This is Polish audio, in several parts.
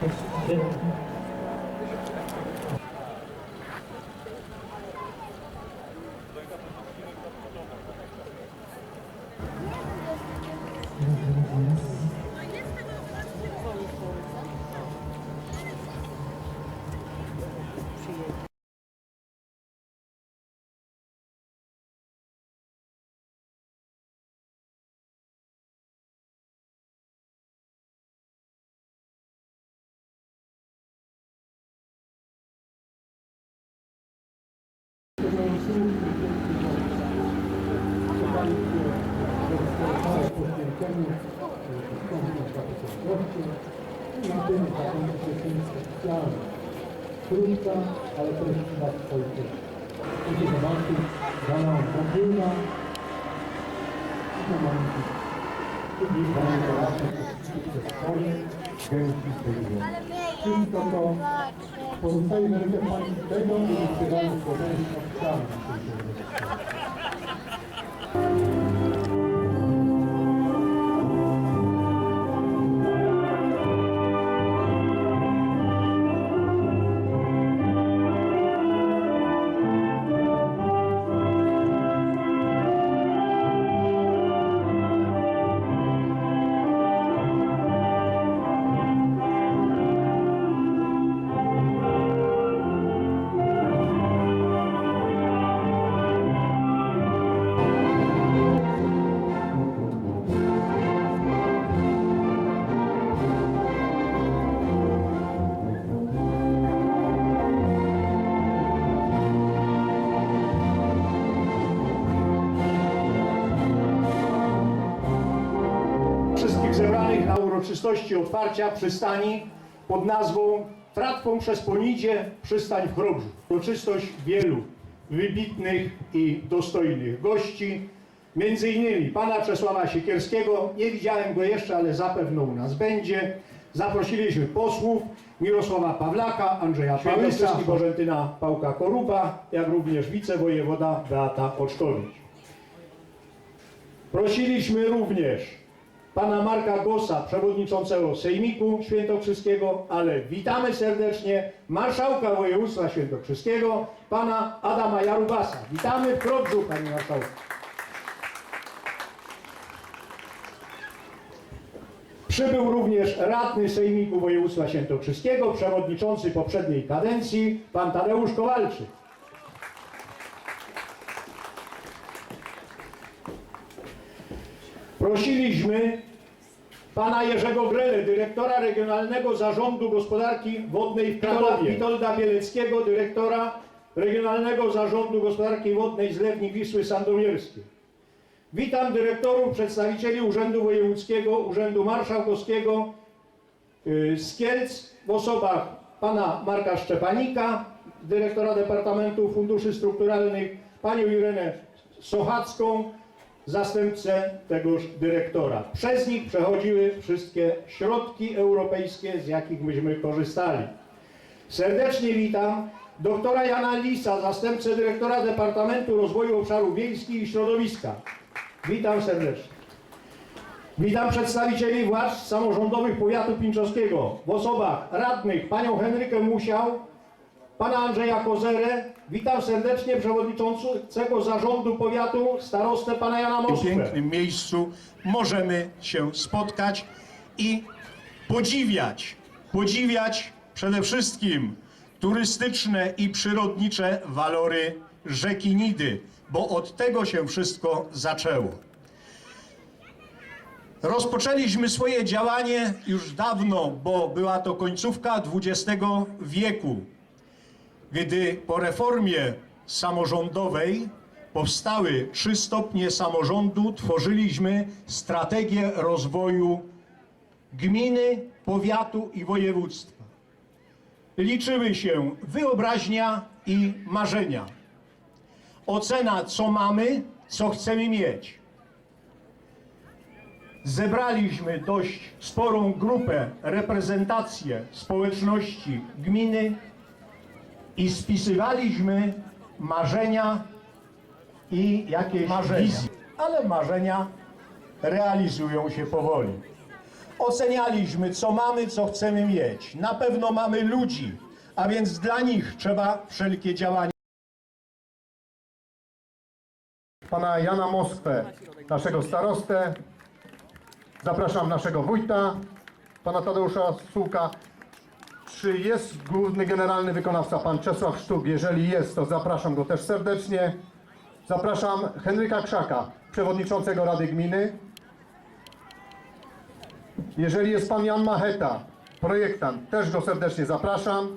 Na się specjalny. Krótka, ale treściwa ojczyzna. Proszę zobaczyć, dana popływa i na momencie. I dana zobaczyć, przez swoje gęsi tego. Czyli to to pozostaje na rękę Pani tego i wysyłamy słowenki oficjalne. Uroczystości otwarcia przystani pod nazwą Tratwą przez Ponidzie przystań w Chrobrzu. Uroczystość wielu wybitnych i dostojnych gości, między innymi pana Czesława Siekierskiego, nie widziałem go jeszcze, ale zapewne u nas będzie. Zaprosiliśmy posłów Mirosława Pawlaka, Andrzeja Pałysa, Bożentyna Pałka-Koruba, jak również wicewojewoda Beata Oczkowicz. Prosiliśmy również pana Marka Gosa, przewodniczącego Sejmiku Świętokrzyskiego, ale witamy serdecznie marszałka województwa świętokrzyskiego, pana Adama Jarubasa. Witamy w Krobżu, panie marszałku. Przybył również radny Sejmiku Województwa Świętokrzyskiego, przewodniczący poprzedniej kadencji, pan Tadeusz Kowalczyk. Prosiliśmy pana Jerzego Grele, dyrektora Regionalnego Zarządu Gospodarki Wodnej w Krakowie, Witolda Bieleckiego, dyrektora Regionalnego Zarządu Gospodarki Wodnej Zlewni Wisły Sandomierskiej. Witam dyrektorów, przedstawicieli Urzędu Wojewódzkiego, Urzędu Marszałkowskiego z Kielc w osobach pana Marka Szczepanika, dyrektora Departamentu Funduszy Strukturalnych, panią Irenę Sochacką, zastępcę tegoż dyrektora. Przez nich przechodziły wszystkie środki europejskie, z jakich myśmy korzystali. Serdecznie witam doktora Jana Lisa, zastępcę dyrektora Departamentu Rozwoju Obszarów Wiejskich i Środowiska. Witam serdecznie. Witam przedstawicieli władz samorządowych powiatu pińczowskiego w osobach radnych panią Henrykę Musiał, pana Andrzeja Kozerę. Witam serdecznie przewodniczącego zarządu powiatu starostę pana Jana w tym Moskwę. pięknym miejscu możemy się spotkać i podziwiać, podziwiać przede wszystkim turystyczne i przyrodnicze walory rzeki Nidy, bo od tego się wszystko zaczęło. Rozpoczęliśmy swoje działanie już dawno, bo była to końcówka XX wieku gdy po reformie samorządowej powstały trzy stopnie samorządu, tworzyliśmy strategię rozwoju gminy, powiatu i województwa. Liczyły się wyobraźnia i marzenia. Ocena, co mamy, co chcemy mieć. Zebraliśmy dość sporą grupę, reprezentację społeczności gminy, i spisywaliśmy marzenia i jakieś wizje. Ale marzenia realizują się powoli. ocenialiśmy, co mamy, co chcemy mieć. Na pewno mamy ludzi, a więc dla nich trzeba wszelkie działania. pana Jana Moskwę, naszego starostę. Zapraszam naszego wójta, pana Tadeusza Sułka. Czy jest główny generalny wykonawca, pan Czesław Sztuk? Jeżeli jest, to zapraszam go też serdecznie. Zapraszam Henryka Krzaka, przewodniczącego Rady Gminy. Jeżeli jest pan Jan Macheta, projektant, też go serdecznie zapraszam.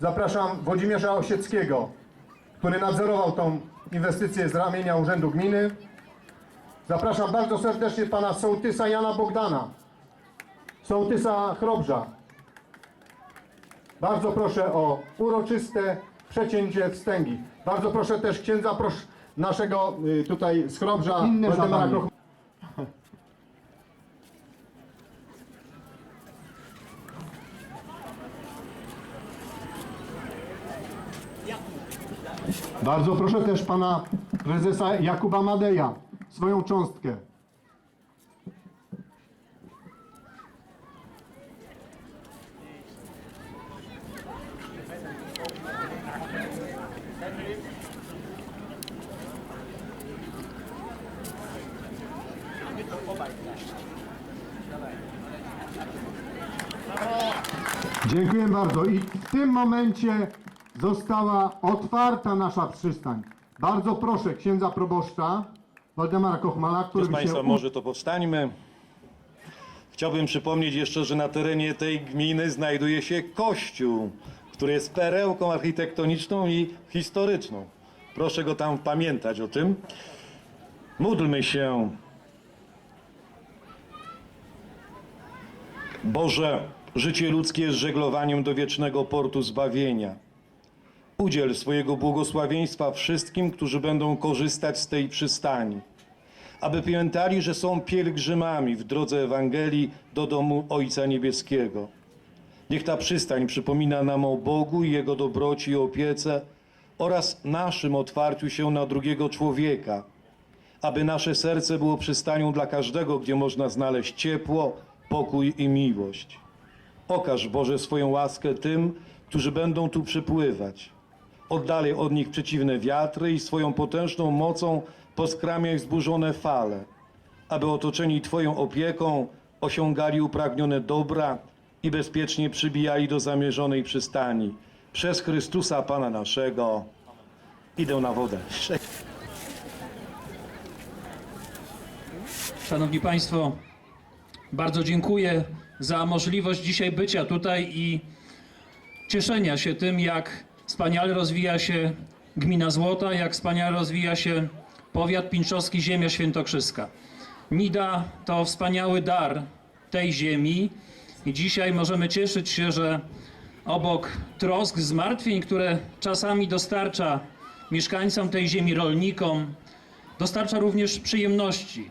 Zapraszam Włodzimierza Osieckiego, który nadzorował tą inwestycję z ramienia Urzędu Gminy. Zapraszam bardzo serdecznie pana sołtysa Jana Bogdana, sołtysa Chrobrza. Bardzo proszę o uroczyste przecięcie wstęgi. Bardzo proszę też księdza prosz, naszego y, tutaj Inne Waldemara. Kroch- Bardzo proszę też pana prezesa Jakuba Madeja, swoją cząstkę. Dziękuję bardzo. I w tym momencie została otwarta nasza przystań. Bardzo proszę księdza proboszcza Waldemara Kochmala, który Proszę by Państwa, się... może to powstańmy. Chciałbym przypomnieć jeszcze, że na terenie tej gminy znajduje się kościół, który jest perełką architektoniczną i historyczną. Proszę go tam pamiętać o tym. Módlmy się. Boże, życie ludzkie jest żeglowaniem do wiecznego portu zbawienia. Udziel swojego błogosławieństwa wszystkim, którzy będą korzystać z tej przystani aby pamiętali, że są pielgrzymami w drodze Ewangelii do domu Ojca Niebieskiego. Niech ta przystań przypomina nam o Bogu i Jego dobroci i opiece oraz naszym otwarciu się na drugiego człowieka, aby nasze serce było przystanią dla każdego, gdzie można znaleźć ciepło, pokój i miłość. Okaż Boże swoją łaskę tym, którzy będą tu przypływać. Oddalej od nich przeciwne wiatry i swoją potężną mocą poskramiaj wzburzone fale, aby otoczeni Twoją opieką osiągali upragnione dobra i bezpiecznie przybijali do zamierzonej przystani. Przez Chrystusa Pana naszego. Idę na wodę. Szanowni Państwo, bardzo dziękuję za możliwość dzisiaj bycia tutaj i cieszenia się tym, jak wspaniale rozwija się gmina Złota, jak wspaniale rozwija się powiat pińczowski, ziemia świętokrzyska. Nida to wspaniały dar tej ziemi i dzisiaj możemy cieszyć się, że obok trosk, zmartwień, które czasami dostarcza mieszkańcom tej ziemi, rolnikom, dostarcza również przyjemności,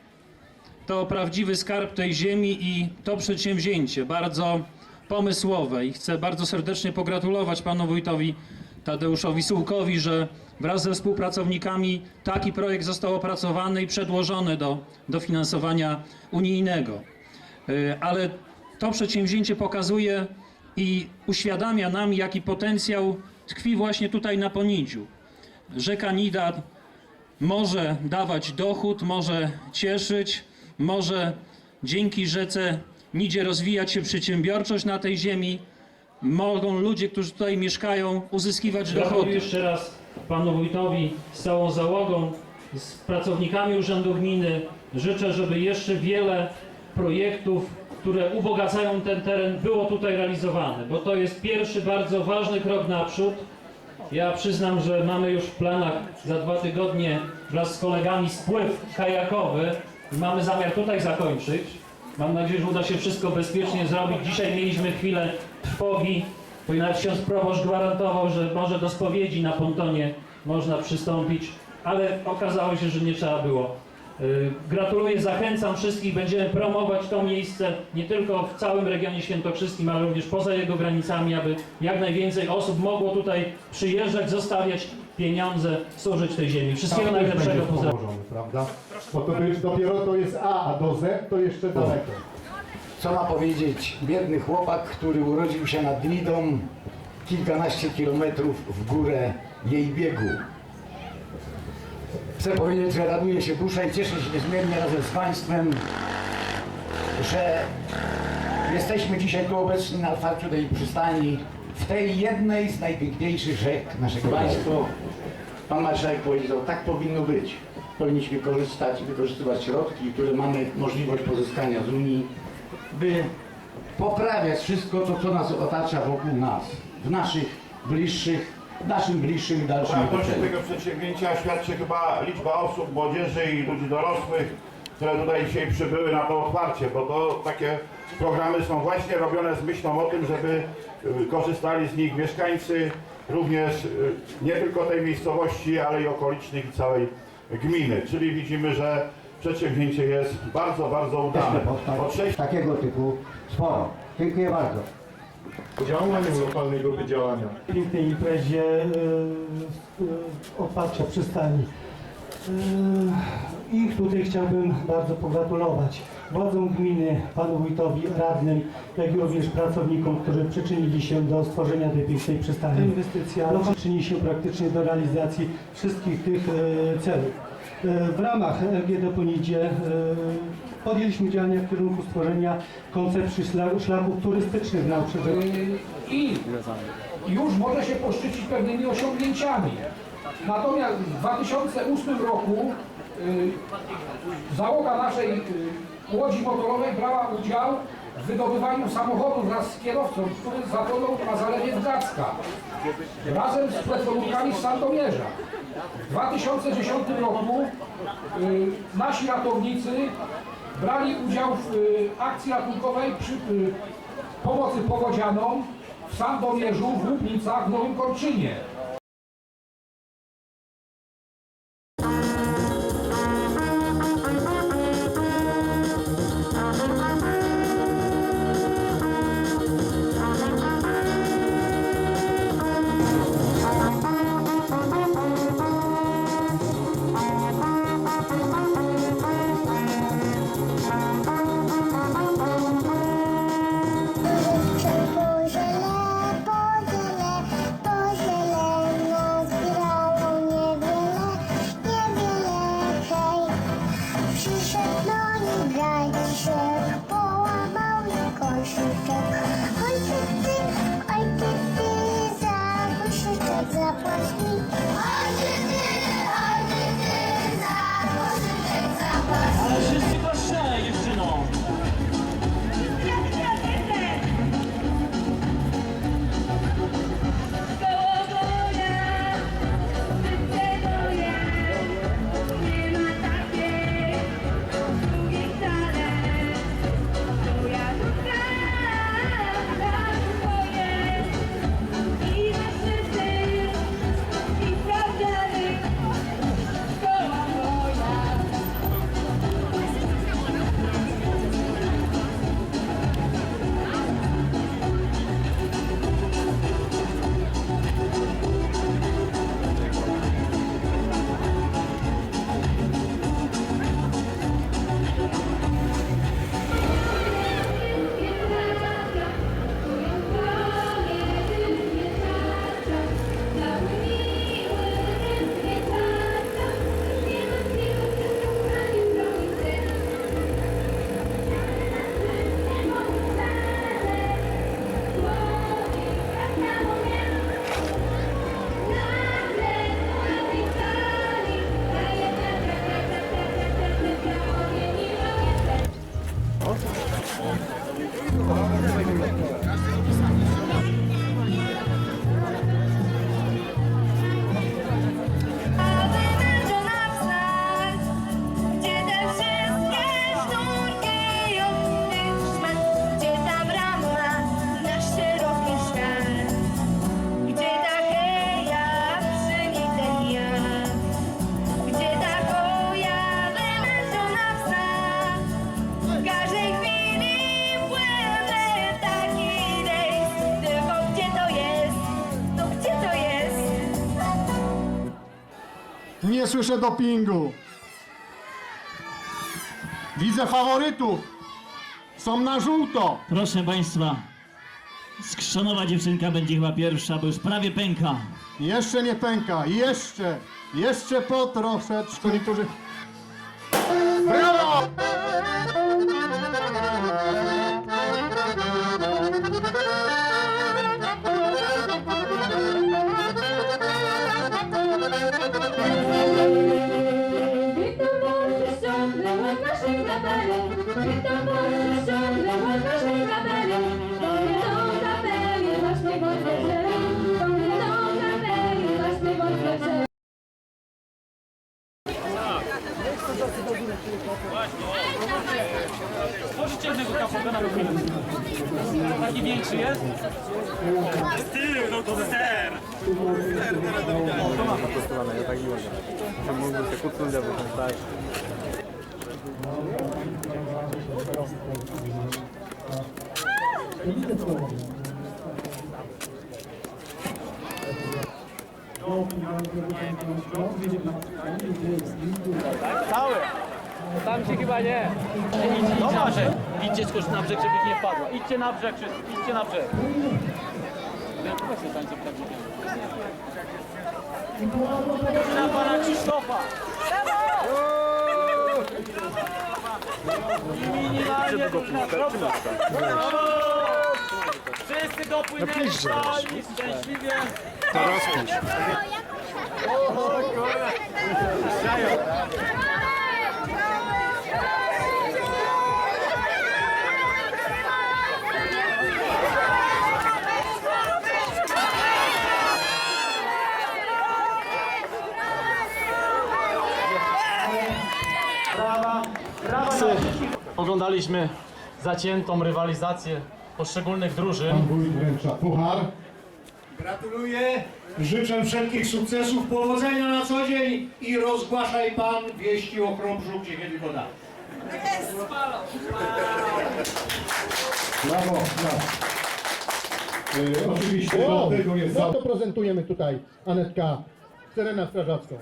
to prawdziwy skarb tej ziemi i to przedsięwzięcie bardzo pomysłowe i chcę bardzo serdecznie pogratulować panu wójtowi Tadeuszowi Sułkowi, że wraz ze współpracownikami taki projekt został opracowany i przedłożony do dofinansowania unijnego. Y, Ale to przedsięwzięcie pokazuje i uświadamia nam, jaki potencjał tkwi właśnie tutaj na Ponidziu. Rzeka Nida może dawać dochód, może cieszyć, może dzięki rzece Nidzie rozwijać się przedsiębiorczość na tej ziemi. Mogą ludzie, którzy tutaj mieszkają, uzyskiwać dochody. jeszcze raz panu wójtowi z całą załogą, z pracownikami Urzędu Gminy. Życzę, żeby jeszcze wiele projektów, które ubogacają ten teren, było tutaj realizowane, bo to jest pierwszy bardzo ważny krok naprzód. Ja przyznam, że mamy już w planach za dwa tygodnie wraz z kolegami spływ kajakowy mamy zamiar tutaj zakończyć. Mam nadzieję, że uda się wszystko bezpiecznie zrobić. Dzisiaj mieliśmy chwilę trwogi, nawet ksiądz proboszcz gwarantował, że może do spowiedzi na pontonie można przystąpić, ale okazało się, że nie trzeba było. Yy, Gratuluję, zachęcam wszystkich, będziemy promować to miejsce nie tylko w całym regionie świętokrzyskim, ale również poza jego granicami, aby jak najwięcej osób mogło tutaj przyjeżdżać, zostawiać pieniądze, służyć tej ziemi. Wszystkiego Tam najlepszego, pozdrawiam. położony, prawda? Bo to już dopiero to jest A, a do Z to jeszcze daleko. co ma powiedzieć biedny chłopak, który urodził się nad Lidą, kilkanaście kilometrów w górę jej biegu. Chcę powiedzieć, że raduje się dusza i cieszę się niezmiernie razem z Państwem, że jesteśmy dzisiaj tu obecni na otwarciu tej przystani w tej jednej z najpiękniejszych rzek naszego kraju. Państwo, Pan Marszałek powiedział, tak powinno być. Powinniśmy korzystać i wykorzystywać środki, które mamy możliwość pozyskania z Unii, by poprawiać wszystko to, co nas otacza wokół nas, w naszych bliższych, naszym bliższym i dalszym Sprawności otoczeniu. tego przedsięwzięcia świadczy chyba liczba osób, młodzieży i ludzi dorosłych, które tutaj dzisiaj przybyły na to otwarcie, bo to takie programy są właśnie robione z myślą o tym, żeby y, korzystali z nich mieszkańcy również y, nie tylko tej miejscowości, ale i okolicznych i całej gminy. Czyli widzimy, że przedsięwzięcie jest bardzo, bardzo udane. Od sześciu Takiego typu sporo. Dziękuję bardzo. Działanie lokalnej grupy działania. pięknej imprezie e, e, otwarcia przystani. E, I tutaj chciałbym bardzo pogratulować władzom gminy, panu wójtowi, radnym, jak i również pracownikom, którzy przyczynili się do stworzenia tej pięknej przystani. Inwestycja przyczyni się praktycznie do realizacji wszystkich tych celów. W ramach LGD Ponidzie podjęliśmy działania w kierunku stworzenia koncepcji szla- szlaków turystycznych na obszarze i już może się poszczycić pewnymi osiągnięciami. Natomiast w 2008 roku y, załoga naszej y, łodzi motorowej brała udział w wydobywaniu samochodu wraz z kierowcą, który zatonął na zalewie Wgacka razem z plecionówkami z Sandomierza. W 2010 roku y, nasi ratownicy brali udział w y, akcji ratunkowej przy y, pomocy powodzianom w Sandomierzu, w Łubnicach, w Nowym Korczynie. Thank you. Słyszę dopingu. Widzę faworytów. są na żółto. Proszę Państwa, skrzanowa dziewczynka będzie chyba pierwsza, bo już prawie pęka. Jeszcze nie pęka, jeszcze, jeszcze po troszeczkę. Niektórzy... Tam się chyba nie. No może. Idźcie skocz na brzeg, żeby nie wpadła. Idźcie na brzeg wszyscy, idźcie na brzeg. Na pana Krzysztofa. I minimalnie drużyna kropka. Wszyscy dopłynęli no, szczęśliwie. Oglądaliśmy zaciętą rywalizację poszczególnych drużyn. Wójt wręcza puchar. Gratuluję, życzę wszelkich sukcesów, powodzenia na co dzień i rozgłaszaj Pan wieści o Chrobrzu, gdzie kiedy go da. Brawo, brawo. oczywiście do tego jest... No to prezentujemy tutaj Anetka Serenę Strażacką.